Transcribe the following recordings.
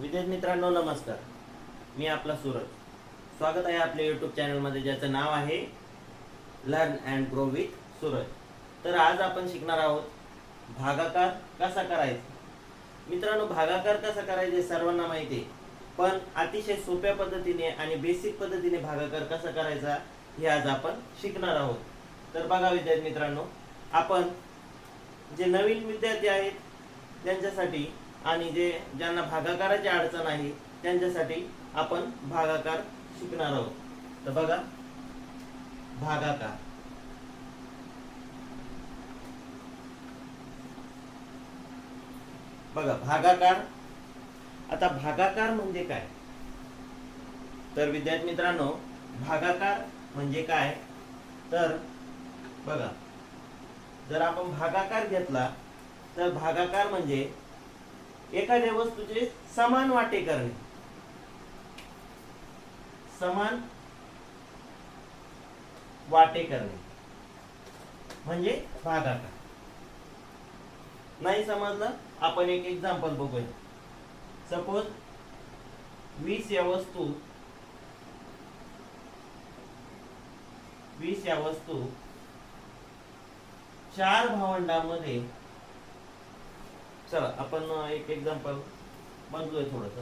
विद्यार्थी मित्रांनो नमस्कार. मी आपला सूरज. स्वागत आहे आपल्या यूट्यूब चॅनलमध्ये ज्याचं नाव आहे learn and grow with Suraj. तर आज आपण शिकणार आहोत भागाकार कसा करायचा? मित्रांनो भागाकार कसा करायचे सर्वांना माहिती आहे. पण अतिशय सोप्या पद्धतीने आणि बेसिक पद्धतीने भागाकार कसा करायचा हे आज आपण शिकणार आहोत. तर बघा विद्यार्थी मित्रांनो आपण जे नवीन विद्यार्थी आहेत त्यांच्यासाठी आणि जे ज्यांना भागाकाराची अडचण आहे त्यांच्यासाठी आपण भागाकार शिकणार आहोत. तर बघा भागाकार. बघा भागाकार. आता भागाकार म्हणजे काय? तर विद्यार्थी मित्रांनो भागाकार म्हणजे काय? तर बघा जर आपण भागाकार घेतला तर भागाकार म्हणजे एखाद्या वस्तूचे समान वाटे करणे. समान वाटे करणे. म्हणजे भागाकार. नाही समजलं? आपण एक एक्झाम्पल बघूया. सपोज वीस या वस्तू वीस या वस्तू चार भावंडामध्ये चला आपण एक एक्झाम्पल बदलूया थोडस.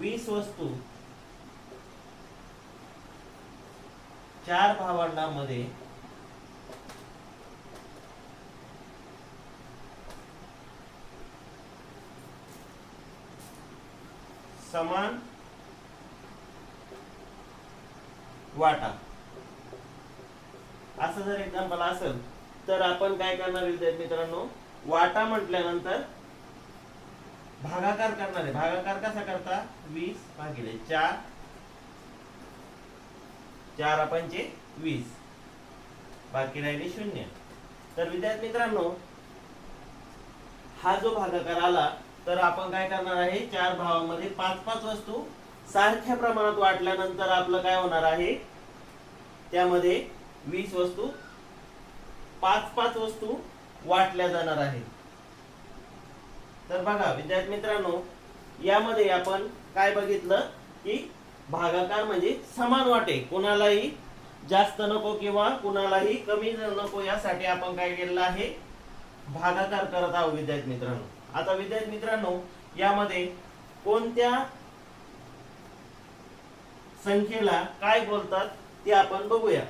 वीस वस्तू चार भावंडामध्ये समान वाटा. असं जर एक्झाम्पल असेल तर आपण काय करणार विद्यार्थी मित्रांनो? वाटा म्हटल्यानंतर भागाकार करणार आहे. भागाकार कसा करता? वीस भागिले चार. चार पंचे वीस. बाकी राहिले शून्य. तर विद्यार्थी मित्रांनो हा जो भागाकार आला तर आपण काय करणार आहे? चार भावामध्ये पाच पाच वस्तू सारख्या प्रमाणात वाटल्यानंतर आपलं काय होणार आहे? त्यामध्ये वीस वस्तू पाच पाच वस्तू वाटल्या जाणार आहेत. तर बघा विद्यार्थी मित्रांनो यामध्ये आपण काय बघितलं की भागाकार म्हणजे समान वाटे. कोणालाही जास्त नको किंवा कुणालाही कमी नको यासाठी आपण काय केलेलं आहे? भागाकार करत आहोत विद्यार्थी मित्रांनो. आता विद्यार्थी मित्रांनो यामध्ये कोणत्या संख्येला काय बोलतात ते आपण बघूया.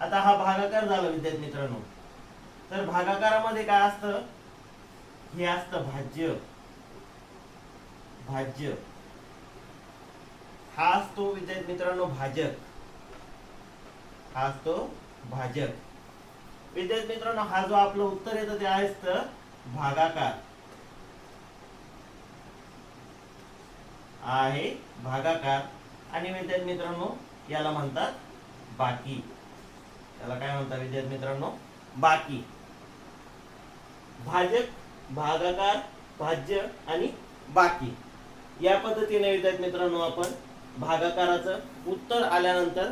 आता हा भागाकार झाला विद्यार्थी मित्रांनो. तर भागाकारामध्ये काय असतं? हे असतं भाज्य. भाज्य. हा असतो विद्यार्थी मित्रांनो भाजक. हा असतो भाजक. विद्यार्थी मित्रांनो हा जो आपलं उत्तर येतं ते असतं भागाकार. आहे भागाकार. आणि विद्यार्थी मित्रांनो याला म्हणतात बाकी. त्याला काय म्हणतात विद्यार्थी मित्रांनो? बाकी. भाजक भागाकार भाज्य आणि बाकी. या पद्धतीने विद्यार्थी मित्रांनो आपण भागाकाराचं उत्तर आल्यानंतर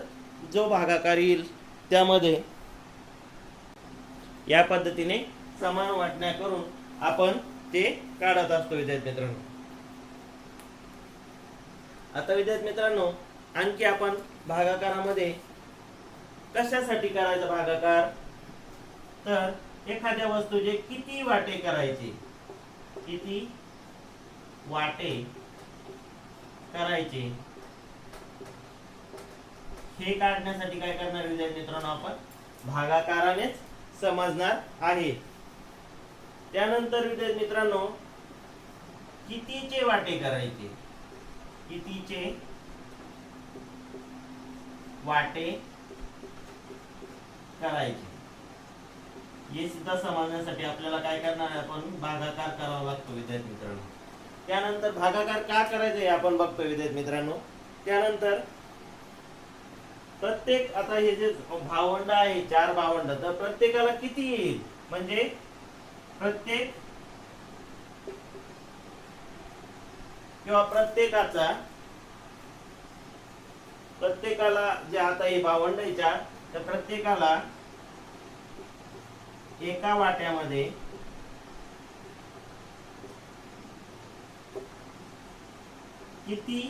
जो भागाकार येईल त्यामध्ये या पद्धतीने समान वाटण्या करून आपण ते काढत असतो विद्यार्थी मित्रांनो. आता विद्यार्थी मित्रांनो आणखी आपण भागाकारामध्ये कशासाठी करायचा भागाकार? तर एखाद्या वस्तूचे किती वाटे करायचे? किती वाटे करायचे? हे काढण्यासाठी काय करणार विद्यार्थी मित्रांनो आपण? भागाकारानेच समजणार आहे. त्यानंतर विद्यार्थी मित्रांनो कितीचे वाटे करायचे? कितीचे वाटे करायचे. हे सुद्धा समजण्यासाठी आपल्याला काय करणार आहे आपण? भागाकार करावा लागतो विद्यार्थी मित्रांनो. त्यानंतर भागाकार का करायचा हे आपण बघतो विद्यार्थी मित्रांनो. त्यानंतर प्रत्येक आता हे जे भावंड आहे चार भावंड तर प्रत्येकाला किती येईल? म्हणजे प्रत्येक किंवा प्रत्येकाचा प्रत्येकाला जे आता हे भावंड आहे चार तर प्रत्येकाला एका वाट्यामध्ये किती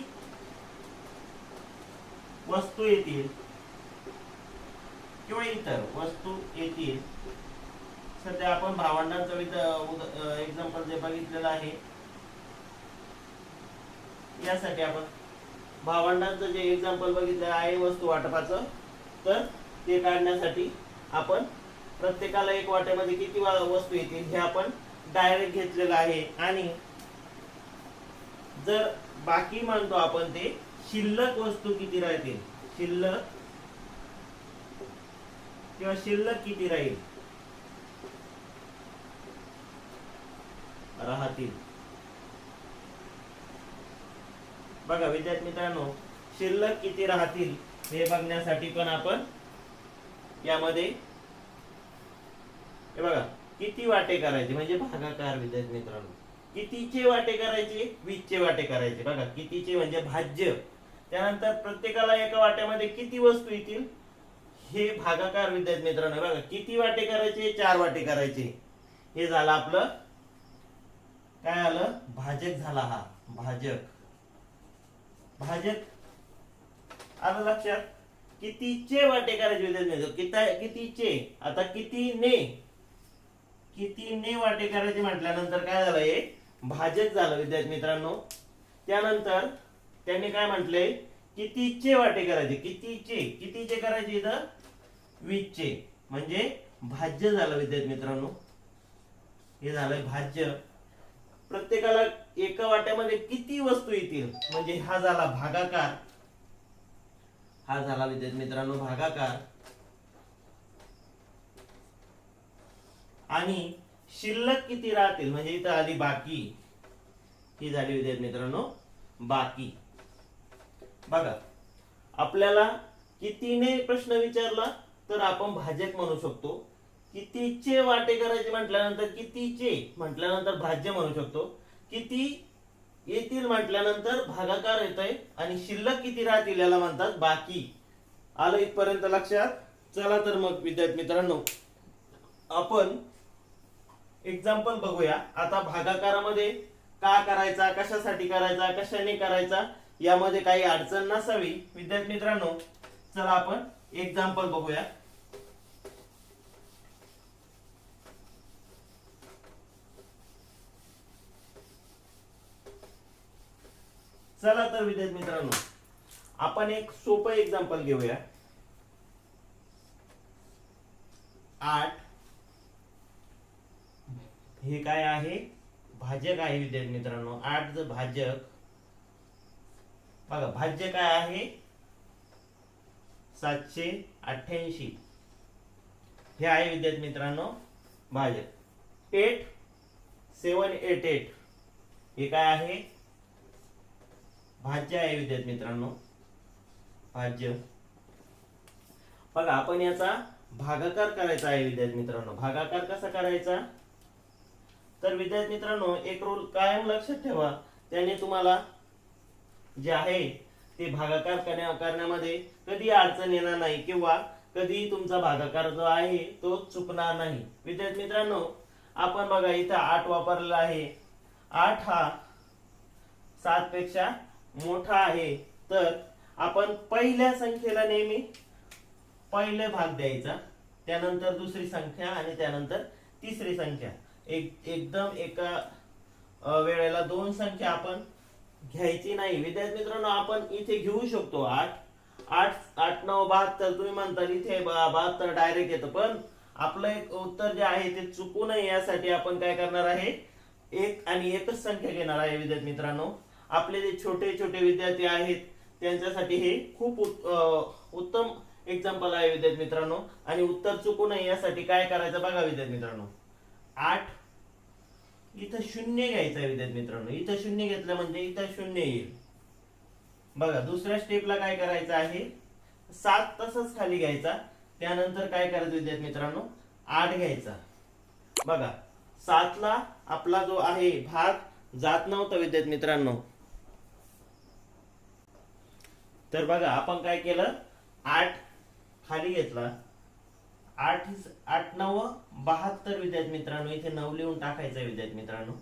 वस्तू येतील किंवा इतर वस्तू येतील? सध्या आपण भावंडांचं एक्झाम्पल जे बघितलेलं आहे यासाठी आपण भावंडांचं जे एक्झाम्पल बघितलं आहे वस्तू वाटपाचं तर ते काढण्यासाठी आपण प्रत्येकाला एक वाट्यामध्ये किती वस्तू येतील हे आपण डायरेक्ट घेतलेलं आहे. आणि जर बाकी मानतो आपण ते शिल्लक वस्तू किती राहतील? शिल्लक किंवा शिल्लक किती राहील? राहतील. बघा विद्यार्थी मित्रांनो शिल्लक किती राहतील हे बघण्यासाठी पण आपण यामध्ये हे बघा किती वाटे करायचे? म्हणजे भागाकार विद्यार्थी मित्रांनो कितीचे वाटे करायचे? वीसचे वाटे करायचे. बघा कितीचे म्हणजे भाज्य. त्यानंतर प्रत्येकाला एका वाट्यामध्ये किती वस्तू येतील? हे भागाकार विद्यार्थी मित्रांनो बघा किती वाटे करायचे? चार वाटे करायचे. हे झालं आपलं काय आलं? भाजक झाला हा भाजक. भाजक आलं लक्षात? कितीचे वाटे करायचे विद्यार्थी किती कितीचे? आता किती ने किती ने वाटे करायचे म्हटल्यानंतर काय झालं हे? भाजक झालं विद्यार्थी मित्रांनो. त्यानंतर त्यांनी काय म्हटलंय कितीचे वाटे करायचे? कितीचे? कितीचे करायचे इथं? वीसचे. म्हणजे भाज्य झालं विद्यार्थी मित्रांनो. हे झालंय भाज्य. प्रत्येकाला एका वाट्यामध्ये किती वस्तू येतील? म्हणजे हा झाला भागाकार. हा झाला विद्यार्थी मित्रांनो भागाकार. आणि शिल्लक किती राहतील? म्हणजे इथं आली बाकी. ही झाली विद्यार्थी मित्रांनो बाकी. बघा आपल्याला कितीने प्रश्न विचारला तर आपण भाजक म्हणू शकतो. कितीचे वाटे करायचे म्हटल्यानंतर कितीचे? म्हटल्यानंतर भाज्य म्हणू शकतो. किती येतील म्हटल्यानंतर भागाकार येतोय आणि शिल्लक किती राहतील याला म्हणतात बाकी. आलं इथपर्यंत लक्षात? चला तर मग विद्यार्थी मित्रांनो. आपण एक्झाम्पल बघूया. आता भागाकारामध्ये का करायचा कशासाठी करायचा कशाने करायचा यामध्ये काही अडचण नसावी. विद्यार्थी मित्रांनो चला आपण एक्झाम्पल बघूया. चला तर विद्यार्थी मित्रांनो आपण एक सोपं एक्झाम्पल घेऊया. आठ. हे काय आहे? भाजक आहे विद्यार्थी मित्रांनो. आठ ज भाजक बघा भाज्य काय आहे? सातशे अठ्ठ्याऐंशी. हे आहे विद्यार्थी मित्रांनो भाजक. Eight seven eight eight. हे काय आहे? भाज्य आहे विद्यार्थी मित्रांनो. भाज्य. बघा आपण याचा भागाकार करायचा आहे विद्यार्थी मित्रांनो. भागाकार कसा करायचा? तर विद्यार्थी मित्रांनो एक रोल कायम लक्षात ठेवा. त्याने तुम्हाला जे आहे ते भागाकार करण्या करण्यामध्ये कधी अडचण येणार नाही किंवा कधी तुमचा भागाकार जो आहे तो चुकणार नाही. विद्यार्थी मित्रांनो आपण बघा इथं आठ वापरला आहे. आठ हा सात पेक्षा मोठा आहे तर आपण पहिल्या संख्येला नेहमी पहिले भाग द्यायचा त्यानंतर दुसरी संख्या आणि त्यानंतर तिसरी संख्या. एक एकदम एका वेळेला दोन संख्या आपण घ्यायची नाही. विद्यार्थी मित्रांनो आपण इथे घेऊ शकतो आठ. आठ आठ नऊ बहात्तर तुम्ही म्हणताल इथे बहात्तर डायरेक्ट येतं पण आपलं एक उत्तर जे आहे ते चुकू नये यासाठी आपण काय करणार आहे? एक आणि एकच संख्या घेणार आहे विद्यार्थी मित्रांनो. आपले जे छोटे छोटे विद्यार्थी आहेत त्यांच्यासाठी हे खूप उत्तम एक्झाम्पल आहे विद्यार्थी मित्रांनो. आणि उत्तर चुकू नये यासाठी काय करायचं बघा विद्यार्थी मित्रांनो. आठ इथं शून्य घ्यायचं आहे विद्यार्थी मित्रांनो. इथं शून्य घेतलं म्हणजे इथं शून्य येईल. बघा दुसऱ्या स्टेपला काय करायचं आहे? सात तसंच खाली घ्यायचा. त्यानंतर काय करायचं विद्यार्थी मित्रांनो? आठ घ्यायचा. बघा सातला आपला जो आहे भाग जात नव्हता विद्यार्थी मित्रांनो. तर बघा आपण काय केलं? आठ खाली घेतला. आठ आठ नऊ बहात्तर विद्यार्थी मित्रांनो इथे नऊ लिहून टाकायचं विद्यार्थी मित्रांनो.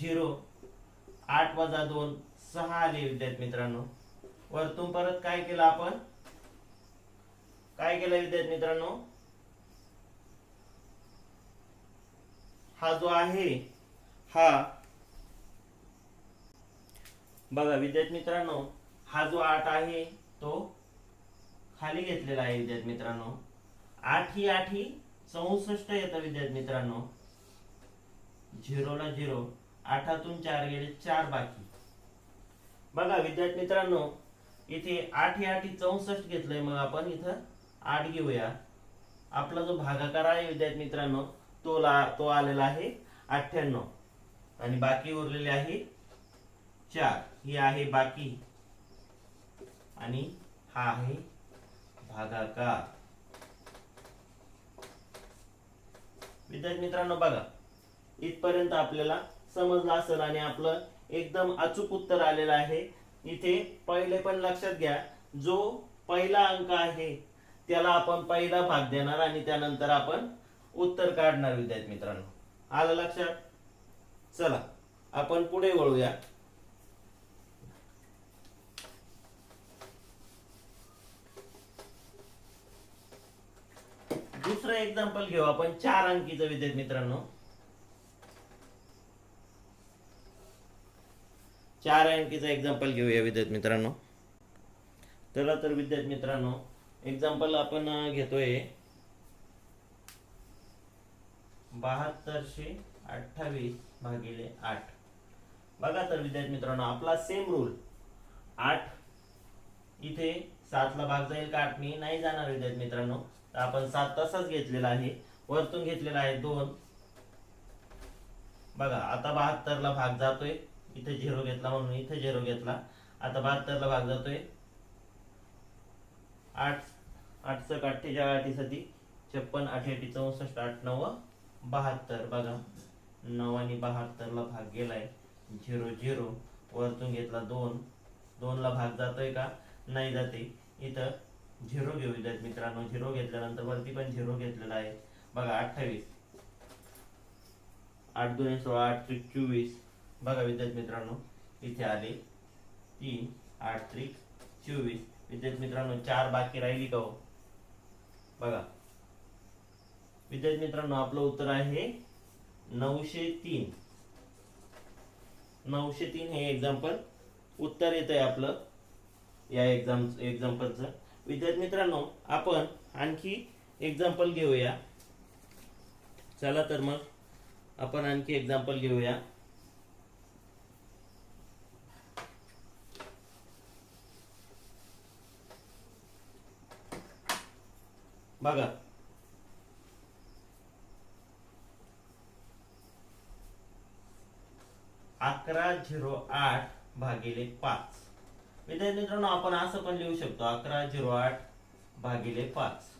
झिरो आठ वजा दोन सहा आले विद्यार्थी मित्रांनो. वरतून परत काय केलं आपण? काय केलं विद्यार्थी मित्रांनो? हा जो आहे हा. बघा विद्यार्थी मित्रांनो हा जो आठ आहे तो खाली घेतलेला आहे विद्यार्थी मित्रांनो. आठ ही आठ ही चौसष्ट येतं विद्यार्थी मित्रांनो. झिरोला झिरो आठातून चार गेले चार बाकी. बघा विद्यार्थी मित्रांनो इथे आठ ही आठ ही चौसष्ट घेतलंय मग आपण इथं आठ घेऊया. आपला जो भागाकार आहे विद्यार्थी मित्रांनो तो ला तो आलेला आहे अठ्ठ्याण्णव. आणि बाकी उरलेले आहे चार. ही आहे बाकी. आणि हा आहे भागाकार. विद्यार्थी मित्रांनो बघा इथपर्यंत आपल्याला समजलं असेल आणि आपलं एकदम अचूक उत्तर आलेलं आहे. इथे पहिले पण लक्षात घ्या जो पहिला अंक आहे त्याला आपण पहिला भाग देणार आणि त्यानंतर आपण उत्तर काढणार विद्यार्थी मित्रांनो. आलं लक्षात? चला आपण पुढे वळूया. दुसरं एक्झाम्पल घेऊ आपण चार अंकीचं विद्यार्थी मित्रांनो. चार अंकीचं एक्झाम्पल घेऊया विद्यार्थी मित्रांनो. चला तर विद्यार्थी मित्रांनो एक्झाम्पल आपण घेतोय. बहात्तरशे अठ्ठावीस भागिले आठ. बघा तर विद्यार्थी मित्रांनो आपला सेम रूल आठ इथे सातला भाग जाईल का आठनी नाही जाणार विद्यार्थी मित्रांनो. तर आपण सात तासच घेतलेला आहे. वरतून घेतलेला आहे दोन. बघा आता बहात्तरला भाग जातोय. इथे झिरो घेतला म्हणून इथे झिरो घेतला. आता बहात्तरला भाग जातोय. आठ आठ सक अठ्ठेचाळीस अठीसाठी छप्पन अठ्याऐंशी चौसष्ट आठ नव बहात्तर. बघा नऊ आणि बहात्तरला भाग गेलाय. Zero zero. वरतून घेतला दोन. दोनला भाग जातोय का? नाही जाते. इथं झिरो घेऊ विद्यार्थी मित्रांनो झिरो घेतल्यानंतर वरती पण झिरो घेतलेला आहे. बघा अठ्ठावीस. आठ दोन सोळा आठ त्रिक चोवीस. बघा विद्यार्थी मित्रांनो इथे आले. तीन आठ त्रिक चोवीस. विद्यार्थी मित्रांनो चार बाकी राहिली का हो? बघा. विद्यार्थी मित्रांनो आपलं उत्तर आहे नऊशे तीन. नऊशे तीन हे एक्झाम्पल उत्तर येत आहे आपलं. या एक्झाम एक्झाम्पलचं विद्यार्थी मित्रांनो आपण आणखी एक्झाम्पल घेऊया. चला तर मग आपण आणखी एक्झाम्पल घेऊया. बघा. अकरा झिरो आठ भागिले पाच. विद्यार्थी मित्रांनो आपण असं पण लिहू शकतो अकरा झिरो आठ भागिले पाच.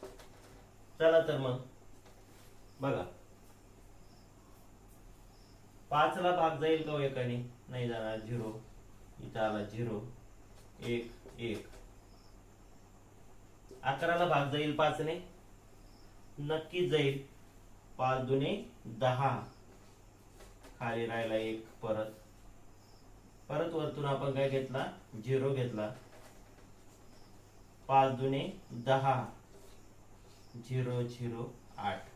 चला तर मग बघा. पाचला भाग जाईल का हो एकाने? नाही जाणार झिरो. इथं आला झिरो. एक एक. अकराला भाग जाईल पाचने? नक्कीच जाईल. पाच दुने दहा. खाली राहिला एक परत परत वरतून आपण काय घेतला? झिरो घेतला. पाच दुने दहा. झिरो झिरो आठ.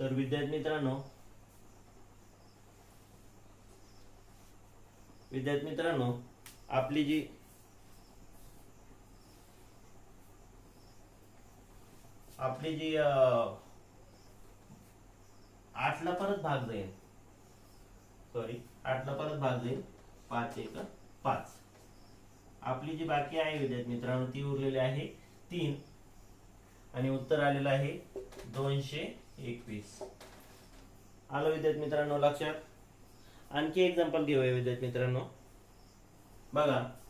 तर विद्यार्थी मित्रांनो विद्यार्थी मित्रांनो आपली जी आपली जी अं, आठला परत भाग जाईल. सॉरी आठला परत भाग जाईल. पाच एक पाच. आपली जी बाकी आहे विद्यार्थी मित्रांनो ती उरलेली आहे तीन. आणि उत्तर आलेलं आहे दोनशे एकवीस. आलं विद्यार्थी मित्रांनो लक्षात. आणखी एक्झाम्पल घेऊया विद्यार्थी मित्रांनो. बघा.